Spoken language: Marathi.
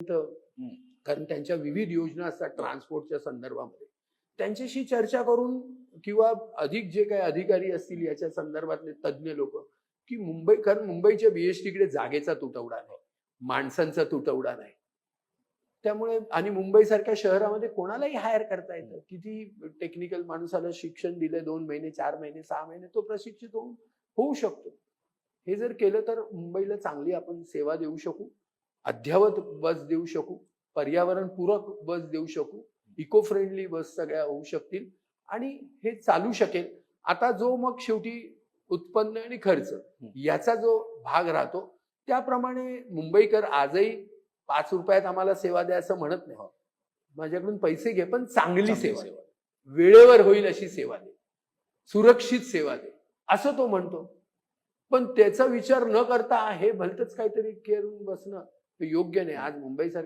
कारण त्यांच्या विविध योजना असतात ट्रान्सपोर्टच्या संदर्भामध्ये. त्यांच्याशी चर्चा करून किंवा अधिक जे काही अधिकारी असतील याच्या संदर्भातले तज्ज्ञ लोक की मुंबई कारण मुंबईच्या बीएसटीकडे जागेचा तुटवडा नाही माणसांचा तुटवडा नाही. त्यामुळे आणि मुंबईसारख्या शहरामध्ये कोणालाही हायर करता येतं. किती टेक्निकल माणसाला शिक्षण दिले दोन महिने चार महिने सहा महिने तो प्रशिक्षित होऊन होऊ शकतो. हे जर केलं तर मुंबईला चांगली आपण सेवा देऊ शकू. अद्ययावत बस देऊ शकू पर्यावरणपूरक बस देऊ शकू इको फ्रेंडली बस सगळ्या होऊ शकतील आणि हे चालू शकेल. आता जो मग शेवटी उत्पन्न आणि खर्च याचा जो भाग राहतो त्याप्रमाणे मुंबईकर आजही पाच रुपयात आम्हाला सेवा द्या असं म्हणत नाही. माझ्याकडून पैसे घे पण चांगली सेवा. वेळेवर होईल अशी सेवा दे. सुरक्षित सेवा दे. असं तो म्हणतो. पण त्याचा विचार न करता हे भलतच काहीतरी करून बसणं हे योग्य नाही. आज मुंबईसारख्या